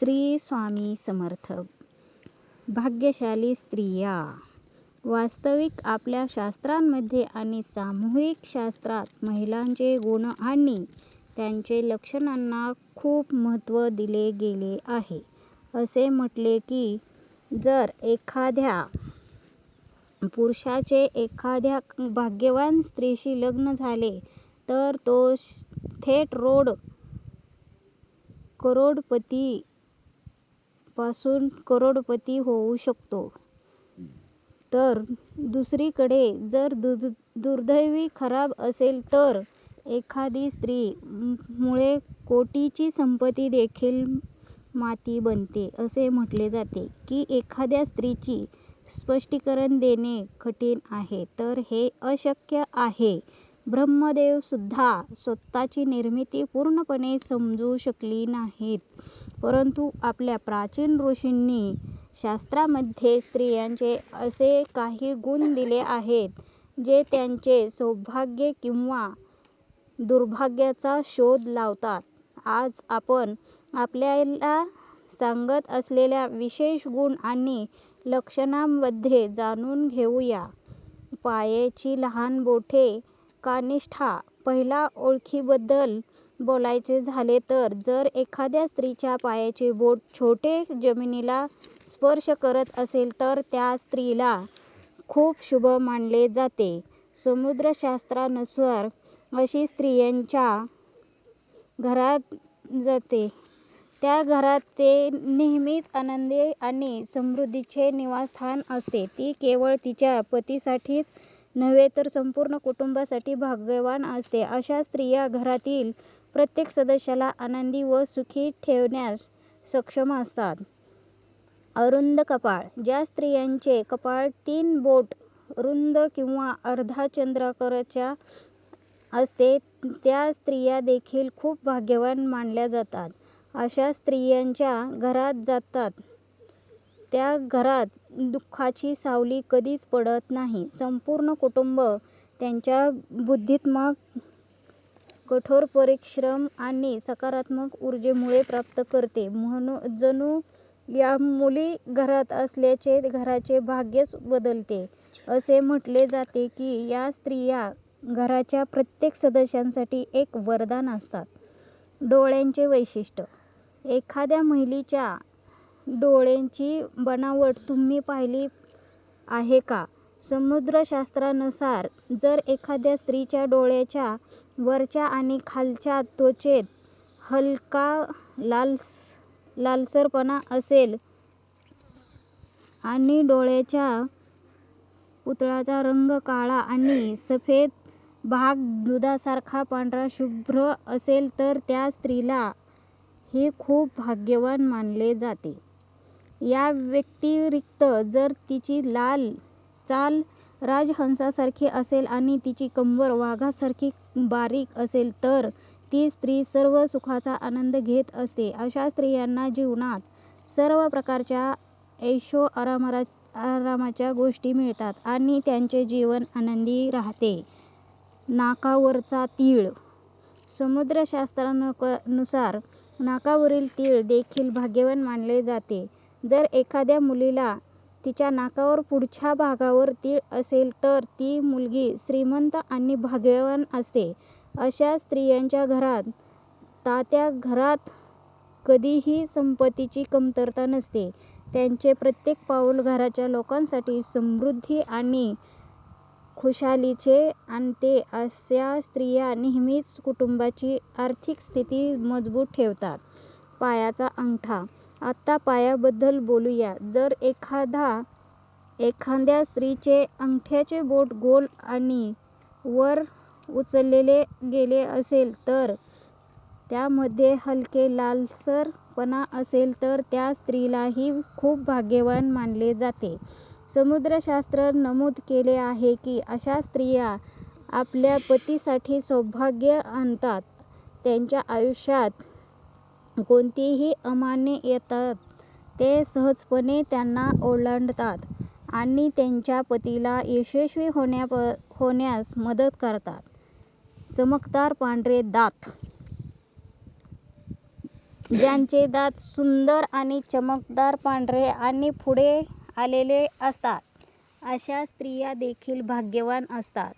श्री स्वामी समर्थ. भाग्यशाली स्त्रिया वास्तविक आपल्या शास्त्रांमध्ये आणि सामूहिक शास्त्रात महिलांचे गुण आणि त्यांचे लक्षणांना खूप महत्त्व दिले गेले आहे. असे म्हटले की जर एखाद्या पुरुषाचे एखाद्या भाग्यवान स्त्रीशी लग्न झाले तर तो थेट रोड करोडपती पासून करोडपती होऊ शकतो. तर दुसरीकडे जर दुर्दैवी खराब असेल तर एखादी स्त्री मुळे कोटीची संपत्ती देखील माती बनते असे म्हटले जाते की एखाद्या स्त्रीची स्पष्टीकरण देणे कठीण आहे. तर हे अशक्य आहे. ब्रह्मदेव सुद्धा स्वतःची निर्मिती पूर्णपणे समजू शकली नाहीत. परंतु आपल्या प्राचीन ऋषींनी शास्त्रामध्ये स्त्रियांचे असे काही गुण दिले आहेत जे त्यांचे सौभाग्य किंवा दुर्भाग्याचा शोध लावतात. आज आपण आपल्याला सांगत असलेल्या विशेष गुण आणि लक्षणांमध्ये जाणून घेऊया. पायाची लहान बोटे कानिष्ठा पहिला पहिल्या ओळखीबद्दल बोलायचे झाले तर जर एखाद्या स्त्रीच्या पायाचे बोट छोटे जमिनीला स्पर्श करत असेल तर त्या स्त्रीला खूप शुभ मानले जाते. समुद्रशास्त्रानुसार अशी स्त्रियांच्या घरात जाते. त्या घरात ते नेहमीच आनंदी आणि समृद्धीचे निवासस्थान असते. ती केवळ तिच्या पतीसाठीच नव्हे तर संपूर्ण कुटुंबासाठी भाग्यवान असते. अशा स्त्रिया घरातील प्रत्येक सदस्याला आनंदी व सुखी ठेवण्यास सक्षम असतात. अरुंद कपाळ. ज्या स्त्रियांचे कपाळ तीन बोट रुंद किंवा अर्धा चंद्राकाराच्या असते त्या स्त्रिया देखील खूप भाग्यवान मानल्या जातात. अशा स्त्रियांच्या घरात जातात. त्या घरात दुःखाची सावली कधीच पडत नाही. संपूर्ण कुटुंब त्यांच्या बुद्धिमत्ता कठोर परिश्रम आणि सकारात्मक ऊर्जेमुळे प्राप्त करते. म्हणून जणू या मुली घरात असल्याचे घराचे भाग्यच बदलते. असे म्हटले जाते की या स्त्रिया घराच्या प्रत्येक सदस्यासाठी एक वरदान असतात. डोळ्यांचे वैशिष्ट्य. एखाद्या महिलेच्या डोळ्यांची बनावट तुम्ही पाहिली आहे का? समुद्रशास्त्रानुसार जर एखाद्या स्त्रीच्या डोळ्याच्या वरच्या आणि खालच्या त्वचेत हलका लालसरपणा असेल. आणि डोळ्याच्या पुतळाचा रंग काळा आणि सफेद भाग दुधासारखा पांढराशुभ्र असेल तर त्या स्त्रीला हे खूप भाग्यवान मानले जाते. या व्यतिरिक्त जर तिची चाल राजहंसासारखी असेल आणि तिची कंबर वाघासारखी बारीक असेल तर ती स्त्री सर्व सुखाचा आनंद घेत असते. अशा स्त्रियांना जीवनात सर्व प्रकारच्या ऐशोआरामाच्या गोष्टी मिळतात आणि त्यांचे जीवन आनंदी राहते. नाकावरचा तीळ. समुद्रशास्त्रानुसार नाकावरील तीळ देखील भाग्यवान मानले जाते. जर एखाद्या मुलीला तिच्या नाकावर पुढच्या भागावर तीळ असेल तर ती मुलगी श्रीमंत आणि भाग्यवान असते. अशा स्त्रियांच्या घरात तात्या घरात कधीही संपत्तीची कमतरता नसते. त्यांचे प्रत्येक पाऊल घराच्या लोकांसाठी समृद्धी आणि खुशालीचे आणते अशा स्त्रिया नेहमीच कुटुंबाची आर्थिक स्थिती मजबूत ठेवतात. पायाचा अंगठा आता पायाबद्दल बोलूया. जर एखादा एखाद्या स्त्रीचे अंगठ्याचे बोट गोल आणि वर उचलले गेले असेल तर त्यामध्ये हलके लालसरपणा असेल तर त्या स्त्रीलाही खूप भाग्यवान मानले जाते. समुद्रशास्त्रात नमूद केले आहे की अशा स्त्रिया आपल्या पतीसाठी सौभाग्य आणतात. त्यांच्या आयुष्यात कोणतीही आव्हाने येतात ते सहजपणे त्यांना ओलांडतात आणि त्यांच्या पतीला यशस्वी होण्यास मदत करतात चमकदार पांढरे दात ज्यांचे दात सुंदर आणि चमकदार पांढरे आणि पुढे आलेले असतात अशा स्त्रिया देखील भाग्यवान असतात.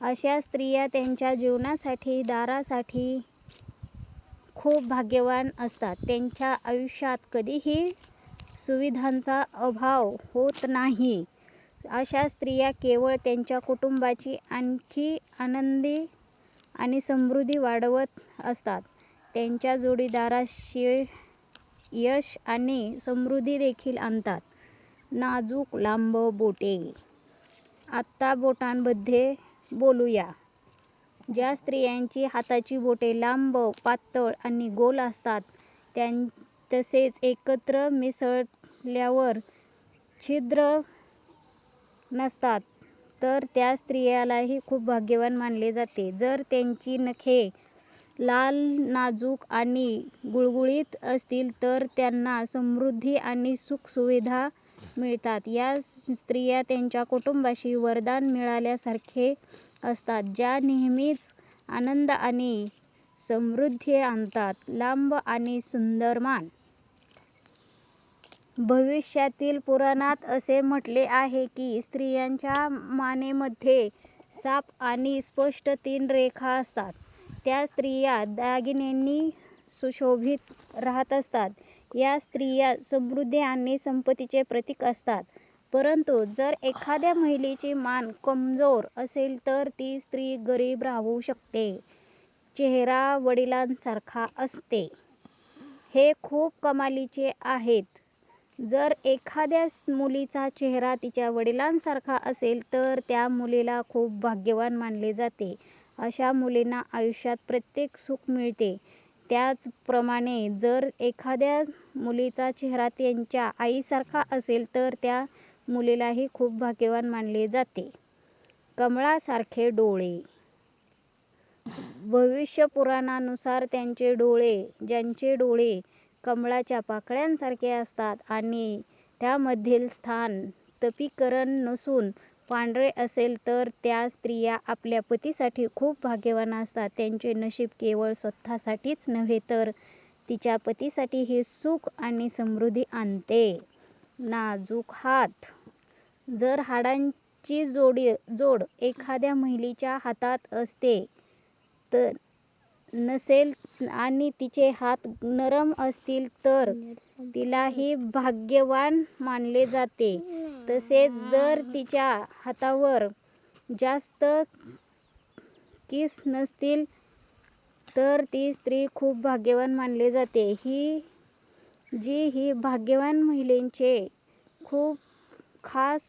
अशा स्त्रिया त्यांच्या जीवनासाठी दारासाठी खूप भाग्यवान असतात. त्यांच्या आयुष्यात कधीही सुविधांचा अभाव होत नाही. अशा स्त्रिया केवळ त्यांच्या कुटुंबाची आणखी आनंदी आणि समृद्धी वाढवत असतात. त्यांच्या जोडीदाराशी यश आणि समृद्धी देखील आणतात. नाजूक लांब बोटे आत्ता बोटांमध्ये बोलूया. ज्या स्त्रियांची हाताची बोटे लांब, पातळ आणि गोल असतात तसेच एकत्र मिसळल्यावर छिद्र नसतात तर त्या स्त्रियालाही खूप भाग्यवान मानले जाते. जर त्यांची नखे लाल, नाजूक आणि गुळगुळीत असतील तर त्यांना समृद्धी आणि सुखसुविधा मिळतात. या स्त्रिया त्यांच्या कुटुंबाशी वरदान मिळाल्यासारखे असतात, ज्या नेहमीच आनंद आणि समृद्धी आणतात. लांब आणि सुंदर मान भविष्यातील पुराणात असे म्हटले आहे की स्त्रियांच्या मानेमध्ये साप आणि स्पष्ट तीन रेखा असतात. त्या स्त्रिया दागिन्यांनी सुशोभित राहत असतात. या स्त्रिया समृद्धी आणि संपत्तीचे प्रतीक असतात. परंतु जर एखाद्या महिलेची मान कमजोर असेल तर ती स्त्री गरीब राहू शकते. चेहरा वडिलांसारखा असते. हे खूप कमालीचे आहे. जर एखाद्या मुलीचा चेहरा तिच्या वडिलांसारखा असेल तर त्या मुलीला खूप भाग्यवान मानले जाते. अशा मुलींना आयुष्यात प्रत्येक सुख मिळते. त्याचप्रमाणे जर एखाद्या मुलीचा चेहरा तिच्या आईसारखा असेल तर त्या मुलीलाही खूप भाग्यवान मानले जाते. कमळासारखे डोळे भविष्य पुराणानुसार त्यांचे डोळे ज्यांचे डोळे कमळाच्या पाकळ्यांसारखे असतात आणि त्यामधील स्थान तपीकरण नसून पांढरे असेल तर त्या स्त्रिया आपल्या पतीसाठी खूप भाग्यवान असतात. त्यांचे नशीब केवळ स्वतःसाठीच नव्हे तर तिच्या पतीसाठीही सुख आणि समृद्धी आणते. नाजूक हात जर हाडांची जोडी जोड एखाद्या महिलेच्या हातात असते नसेल आणि तिचे हात नरम असतील तर तिलाही भाग्यवान मानले जाते. तसेच जर तिच्या हातावर जास्त केस नसतील तर ती स्त्री खूप भाग्यवान मानले जाते. ही जी ही भाग्यवान महिलेंचे खूप खास